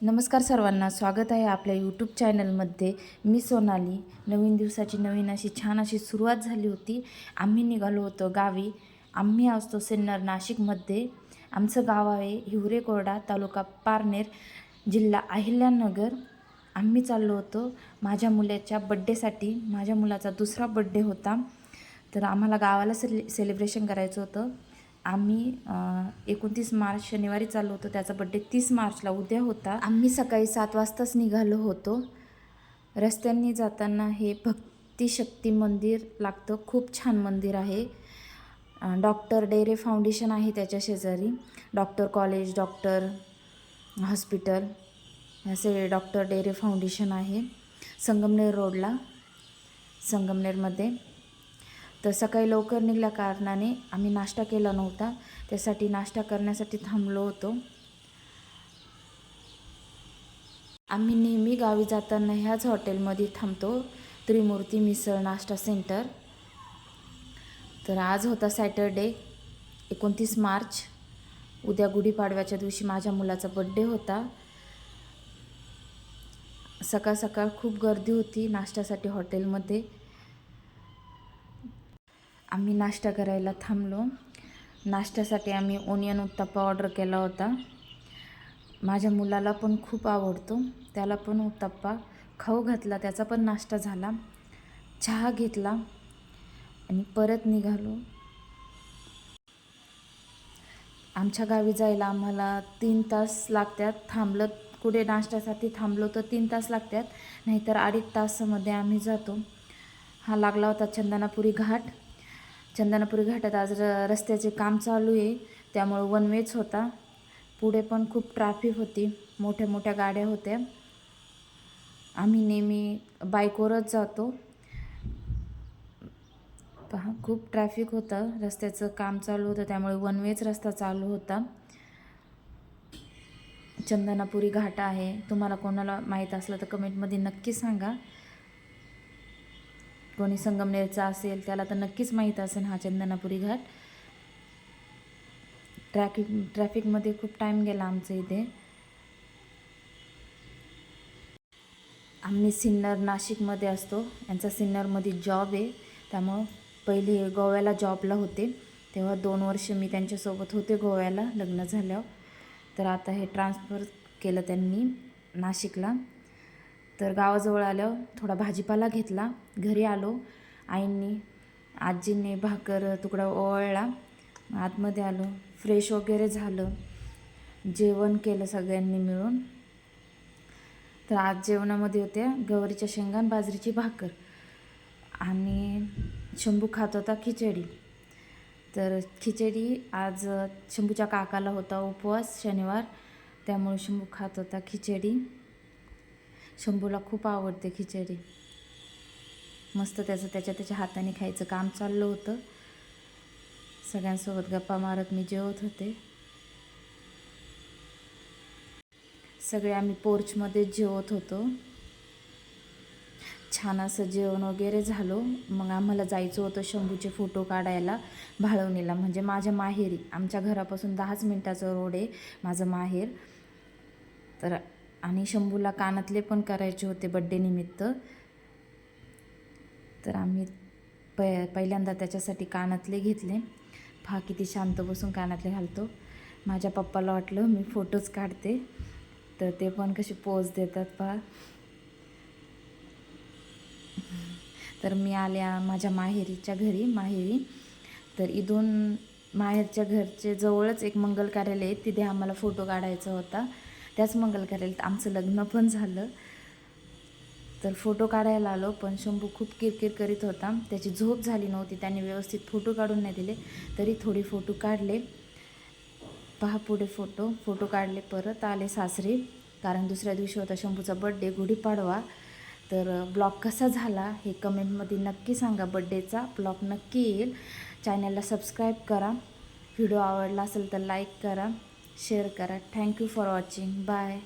नमस्कार सर्वांना स्वागत आहे आपल्या यूट्यूब चॅनलमध्ये मी सोनाली. नवीन दिवसाची नवीन अशी छान अशी सुरुवात झाली होती. आम्ही निघालो होतो गावी. आम्ही असतो सिन्नर नाशिकमध्ये. आमचं गाव आहे हिवरे कोरडा तालुका पारनेर जिल्हा अहिल्यानगर. आम्ही चाललो होतो माझ्या मुलाच्या बड्डेसाठी माझ्या मुलाचा दुसरा बड्डे होता. तर आम्हाला गावाला सेलि सेलिब्रेशन करायचं होतं. आम्ही एकोणतीस मार्च शनिवारी चाललो होतो. त्याचा बड्डे तीस मार्चला. उद्या होता. आम्ही सकाळी सात वाजताच निघालो होतो. रस्त्यांनी जाताना हे भक्तिशक्ती मंदिर लागतं. खूप छान मंदिर आहे. डॉक्टर डेरे फाउंडेशन आहे त्याच्या शेजारी. डॉक्टर कॉलेज डॉक्टर हॉस्पिटल असे डॉक्टर डेरे फाउंडेशन आहे. संगमनेर रोडला संगमनेरमध्ये. तर सकाळी लवकर निघल्या कारणाने आम्ही नाश्ता केला नव्हता. त्यासाठी नाश्ता करण्यासाठी थांबलो होतो. आम्ही नेहमी गावी जाताना ह्याच हॉटेलमध्ये थांबतो. त्रिमूर्ती मिसळ नाश्ता सेंटर. तर आज होता सॅटरडे एकोणतीस मार्च. उद्या गुढीपाडव्याच्या दिवशी माझ्या मुलाचा बड्डे होता. सकाळ सकाळ खूप गर्दी होती नाश्त्यासाठी हॉटेलमध्ये. आम्ही नाश्ता करायला थांबलो. नाश्त्यासाठी आम्ही ओनियन उत्ताप्पा ऑर्डर केला होता. माझ्या मुलाला पण खूप आवडतो. त्याला पण उत्ताप्पा. खाऊ घातला त्याचा पण नाश्ता झाला. चहा घेतला आणि परत निघालो. आमच्या गावी जायला आम्हाला तीन तास लागतात. थांबलं कुठे नाश्त्यासाठी थांबलो तर तीन तास लागतात. नाहीतर अडीच तासामध्ये आम्ही जातो. हा लागला होता चंदनापुरी घाट. चंदनापुरी घाटात आज र रस्त्याचे काम चालू आहे. त्यामुळं वन वेच होता. पुढे पण खूप ट्रॅफिक होती. मोठ्या मोठ्या गाड्या होत्या. आम्ही नेहमी बाईकवरच जातो. पहा खूप ट्रॅफिक होतं. रस्त्याचं काम चालू होतं. त्यामुळे वन वेच रस्ता चालू होता. चंदनापुरी घाट आहे. तुम्हाला कोणाला माहीत असलं तर कमेंटमध्ये नक्की सांगा. कोणी संगमनेरचा असेल त्याला तर नक्कीच माहीत असेल हा चंदनापुरी घाट. ट्रॅफिक ट्रॅफिकमध्ये खूप टाईम गेला आमचं इथे. आम्ही सिन्नर नाशिकमध्ये असतो. यांचा सिन्नरमध्ये जॉब आहे. त्यामुळं पहिले गोव्याला जॉबला होते. तेव्हा दोन वर्ष मी त्यांच्यासोबत होते गोव्याला लग्न झाल्यावर. तर आता हे ट्रान्सफर केलं त्यांनी नाशिकला. तर गावाजवळ आल्यावर थोडा भाजीपाला घेतला घरी आलो. आईंनी आजींनी भाकर तुकडा ओवाळला. आतमध्ये आलो फ्रेश वगैरे झालं. जेवण केलं सगळ्यांनी मिळून. तर आज जेवणामध्ये होत्या गवारीच्या शेंगान बाजरीची भाकर आणि शंभू खात होता खिचडी. तर खिचडी आज शंभूच्या काकाला होता उपवास शनिवार त्यामुळे शंभू खात होता खिचडी. शंभूला खूप आवडते खिचडी. मस्त त्याचं त्याच्या त्याच्या हाताने खायचं काम चाललं होतं. सगळ्यांसोबत गप्पा मारत मी जेवत होते. सगळे आम्ही पोर्चमध्ये जेवत होतो. छान असं जेवण वगैरे झालो. मग आम्हाला जायचं होतं शंभूचे फोटो काढायला भाळवणीला. म्हणजे माझ्या माहेरी. आमच्या घरापासून दहाच मिनटाचं रोड आहे माझं माहेर. तर आणि शंभूला कानातले पण करायचे होते बड्डे निमित्त. तर आम्ही प पहिल्यांदा त्याच्यासाठी कानातले घेतले. पहा किती शांत बसून कानातले घालतो. माझ्या पप्पाला वाटलं मी फोटोज काढते. तर ते पण कसे पोज देतात पहा. तर मी आल्या माझ्या माहेरीच्या घरी माहेरी. तर इथून माहेरच्या घरचे जवळच एक मंगल कार्यालय आहे. तिथे आम्हाला फोटो काढायचा होता. त्याच मंगल आमचं लग्न पण झालं. तर फोटो काढायला आलो पण शंभू खूप किरकिर करीत होता. त्याची झोप झाली नव्हती त्याने व्यवस्थित फोटो काढून नाही दिले. तरी थोडी फोटो काढले. पहा पुढे फोटो. फोटो काढले परत आले सासरे. कारण दुसऱ्या दिवशी होता शंभूचा बड्डे गुढीपाडवा. तर ब्लॉग कसा झाला हे कमेंटमध्ये नक्की सांगा. बड्डेचा ब्लॉग नक्की येईल. चॅनलला सबस्क्राईब करा. व्हिडिओ आवडला असेल तर लाईक करा. शेअर करा. Thank you for watching bye